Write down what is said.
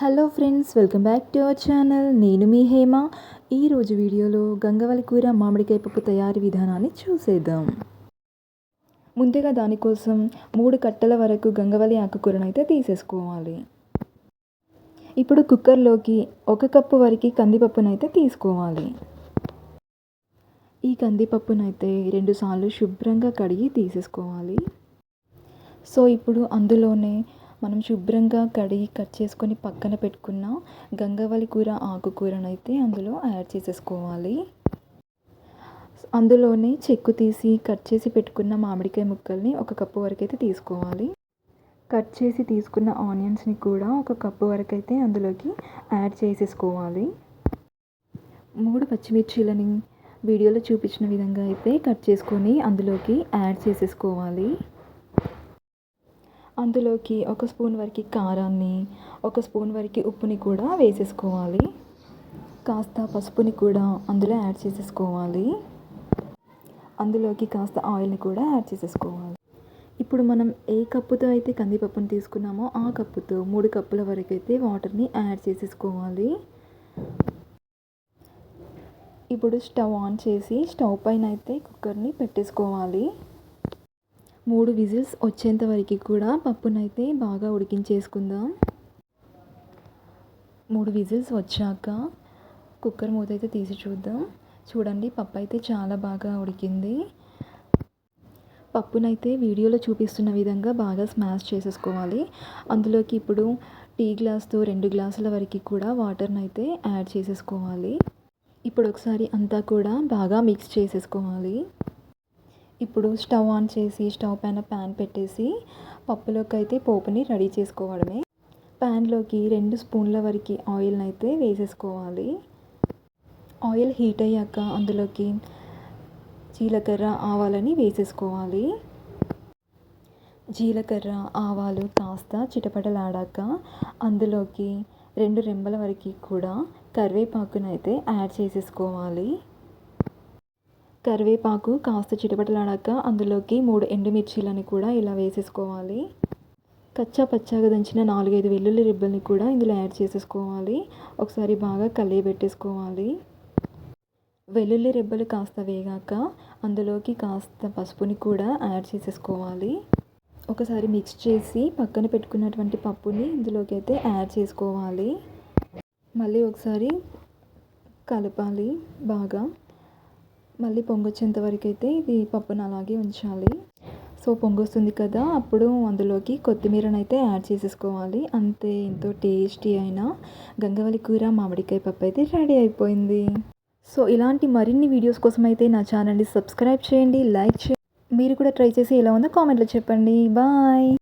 Hello friends welcome back to our channel. నేను మీ హేమ. ఈరోజు వీడియోలో గంగవల్లి కూర మామిడికాయ పప్పు తయారీ విధానాన్ని చూసేద్దాం. ముందుగా దానికోసం మూడు కట్టల వరకు గంగవల్లి ఆకుకూరను అయితే తీసేసుకోవాలి. ఇప్పుడు కుక్కర్లోకి ఒక కప్పు వరకు కందిపప్పునైతే తీసుకోవాలి. ఈ కందిపప్పునైతే రెండుసార్లు శుభ్రంగా కడిగి తీసేసుకోవాలి. సో ఇప్పుడు అందులోనే మనం శుభ్రంగా కడిగి కట్ చేసుకొని పక్కన పెట్టుకున్న గంగవల్లి కూర ఆకుకూరనైతే అందులో యాడ్ చేసేసుకోవాలి. అందులోనే చెక్కు తీసి కట్ చేసి పెట్టుకున్న మామిడికాయ ముక్కల్ని ఒక కప్పు వరకు అయితే తీసుకోవాలి. కట్ చేసి తీసుకున్న ఆనియన్స్ని కూడా ఒక కప్పు వరకు అయితే అందులోకి యాడ్ చేసేసుకోవాలి. మూడు పచ్చిమిర్చీలని వీడియోలో చూపించిన విధంగా అయితే కట్ చేసుకొని అందులోకి యాడ్ చేసేసుకోవాలి. అందులోకి ఒక స్పూన్ వరకు కారాన్ని ఒక స్పూన్ వరకు ఉప్పుని కూడా వేసేసుకోవాలి. కాస్త పసుపుని కూడా అందులో యాడ్ చేసేసుకోవాలి. అందులోకి కాస్త ఆయిల్ని కూడా యాడ్ చేసేసుకోవాలి. ఇప్పుడు మనం ఏ కప్పుతో అయితే కందిపప్పును తీసుకున్నామో ఆ కప్పుతో మూడు కప్పుల వరకు అయితే వాటర్ని యాడ్ చేసేసుకోవాలి. ఇప్పుడు స్టవ్ ఆన్ చేసి స్టవ్ పైన అయితే కుక్కర్ని పెట్టేసుకోవాలి. మూడు విజిల్స్ వచ్చేంత వరకు కూడా పప్పునైతే బాగా ఉడికించేసుకుందాం. మూడు విజిల్స్ వచ్చాక కుక్కర్ మూత అయితే తీసి చూద్దాం. చూడండి పప్పు అయితే చాలా బాగా ఉడికింది. పప్పునైతే వీడియోలో చూపిస్తున్న విధంగా బాగా స్మాష్ చేసేసుకోవాలి. అందులోకి ఇప్పుడు టీ గ్లాస్తో రెండు గ్లాసుల వరకు కూడా వాటర్ని అయితే యాడ్ చేసేసుకోవాలి. ఇప్పుడు ఒకసారి అంతా కూడా బాగా మిక్స్ చేసేసుకోవాలి. ఇప్పుడు స్టవ్ ఆన్ చేసి స్టవ్ పైన ప్యాన్ పెట్టేసి పప్పులోకి అయితే పోపుని రెడీ చేసుకోవడమే. ప్యాన్లోకి రెండు స్పూన్ల వరకు ఆయిల్ని అయితే వేసేసుకోవాలి. ఆయిల్ హీట్ అయ్యాక అందులోకి జీలకర్ర ఆవాలని వేసేసుకోవాలి. జీలకర్ర ఆవాలు కాస్త చిటపటలాడాక అందులోకి రెండు రెంబల వరకు కూడా కరివేపాకునైతే యాడ్ చేసేసుకోవాలి. కరివేపాకు కాస్త చిటపటలాడాక అందులోకి మూడు ఎండుమిర్చీలని కూడా ఇలా వేసేసుకోవాలి. కచ్చా పచ్చాగా దంచిన నాలుగైదు వెల్లుల్లి రిబ్బల్ని కూడా ఇందులో యాడ్ చేసేసుకోవాలి. ఒకసారి బాగా కలిగి పెట్టేసుకోవాలి వెల్లుల్లి రెబ్బలు కాస్త వేగాక అందులోకి కాస్త పసుపుని కూడా యాడ్ చేసేసుకోవాలి. ఒకసారి మిక్స్ చేసి పక్కన పెట్టుకున్నటువంటి పప్పుని ఇందులోకి అయితే యాడ్ చేసుకోవాలి. మళ్ళీ ఒకసారి కలపాలి బాగా. మళ్ళీ పొంగొచ్చేంత వరకు అయితే ఇది పప్పును అలాగే ఉంచాలి. సో పొంగొస్తుంది కదా అప్పుడు అందులోకి కొత్తిమీరను అయితే యాడ్ చేసేసుకోవాలి. అంతే ఎంతో టేస్టీ అయిన గంగవల్లి కూర మామిడికాయ పప్పు అయితే రెడీ అయిపోయింది. సో ఇలాంటి మరిన్ని వీడియోస్ కోసం అయితే నా ఛానల్ని సబ్స్క్రైబ్ చేయండి లైక్ చేయండి. మీరు కూడా ట్రై చేసి ఎలా ఉందో కామెంట్లో చెప్పండి. బాయ్!